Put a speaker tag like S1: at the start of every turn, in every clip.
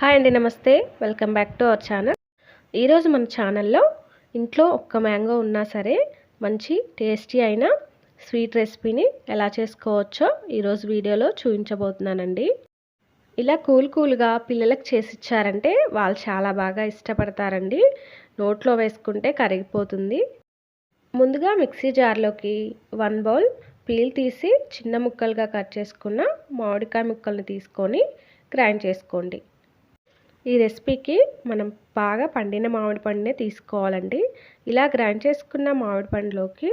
S1: Hi అండి నమస్తే. Welcome back to our channel. ఈరోజు మన ఛానల్లో ఇంట్లో ఒక్క మ్యాంగో ఉన్నా సరే మంచి టేస్టీ అయిన స్వీట్ రెసిపీని ఎలా చేసుకోవచ్చో ఈరోజు వీడియోలో చూపించబోతున్నానండి. ఇలా కూల్ కూల్గా పిల్లలకు చేసి ఇచ్చారంటే వాళ్ళు చాలా బాగా ఇష్టపడతారండి. నోట్లో వేసుకుంటే కరిగిపోతుంది. ముందుగా మిక్సీ జార్లోకి వన్ బౌల్ పీల్ తీసి చిన్న ముక్కలుగా కట్ చేసుకున్న మామిడికాయ ముక్కల్ని తీసుకొని గ్రైండ్ చేసుకోండి. ఈ రెసిపీకి మనం బాగా పండిన మామిడి పండునే తీసుకోవాలండి. ఇలా గ్రైండ్ చేసుకున్న మామిడి పండులోకి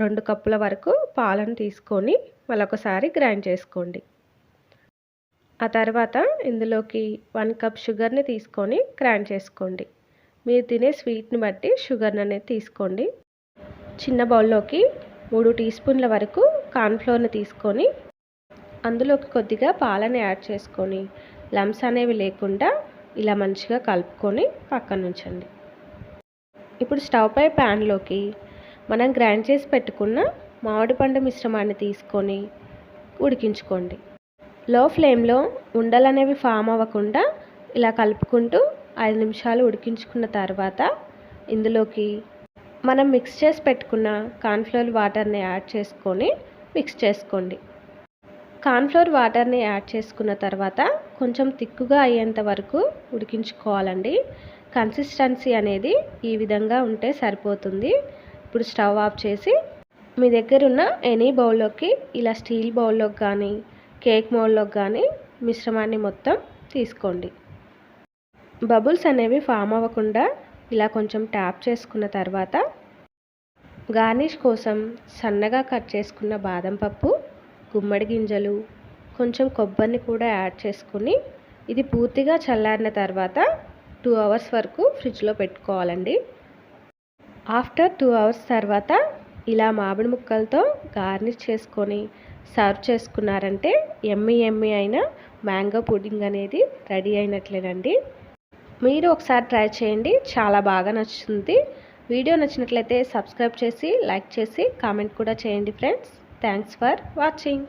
S1: రెండు కప్పుల వరకు పాలను తీసుకొని మరొకసారి గ్రైండ్ చేసుకోండి. ఆ తర్వాత ఇందులోకి వన్ కప్ షుగర్ని తీసుకొని గ్రైండ్ చేసుకోండి. మీరు తినే స్వీట్ని బట్టి షుగర్ని అనేది తీసుకోండి. చిన్న బౌల్లోకి మూడు టీ స్పూన్ల వరకు కార్న్ఫ్లోర్ని తీసుకొని అందులోకి కొద్దిగా పాలని యాడ్ చేసుకొని లమ్స్ అనేవి లేకుండా ఇలా మంచిగా కలుపుకొని పక్కన ఉంచండి. ఇప్పుడు స్టవ్ పై ప్యాన్లోకి మనం గ్రైండ్ చేసి పెట్టుకున్న మామిడి పండు మిశ్రమాన్ని తీసుకొని ఉడికించుకోండి. లో ఫ్లేమ్లో ఉండలు అనేవి ఫామ్ అవ్వకుండా ఇలా కలుపుకుంటూ ఐదు నిమిషాలు ఉడికించుకున్న తర్వాత ఇందులోకి మనం మిక్స్ చేసి పెట్టుకున్న కార్న్ఫ్లోర్ వాటర్ని యాడ్ చేసుకొని మిక్స్ చేసుకోండి. కార్న్ఫ్లోర్ వాటర్ని యాడ్ చేసుకున్న తర్వాత కొంచెం తిక్కుగా అయ్యేంత వరకు ఉడికించుకోవాలండి. కన్సిస్టెన్సీ అనేది ఈ విధంగా ఉంటే సరిపోతుంది. ఇప్పుడు స్టవ్ ఆఫ్ చేసి మీ దగ్గర ఉన్న ఎనీ బౌల్లోకి ఇలా స్టీల్ బౌల్లోకి కానీ కేక్ మౌల్లోకి కానీ మిశ్రమాన్ని మొత్తం తీసుకోండి. బబుల్స్ అనేవి ఫామ్ అవ్వకుండా ఇలా కొంచెం ట్యాప్ చేసుకున్న తర్వాత గార్నిష్ కోసం సన్నగా కట్ చేసుకున్న బాదం పప్పు గుమ్మడి గింజలు కొంచెం కొబ్బరిని కూడా యాడ్ చేసుకుని ఇది పూర్తిగా చల్లారిన తర్వాత టూ అవర్స్ వరకు ఫ్రిడ్జ్లో పెట్టుకోవాలండి. ఆఫ్టర్ టూ అవర్స్ తర్వాత ఇలా మామిడి ముక్కలతో గార్నిష్ చేసుకొని సర్వ్ చేసుకున్నారంటే ఎమ్మి ఎమ్మి అయిన మ్యాంగో పుడింగ్ అనేది రెడీ అయినట్లేనండి. మీరు ఒకసారి ట్రై చేయండి చాలా బాగా నచ్చుతుంది. వీడియో నచ్చినట్లయితే సబ్స్క్రైబ్ చేసి లైక్ చేసి కామెంట్ కూడా చేయండి ఫ్రెండ్స్. Thanks for watching.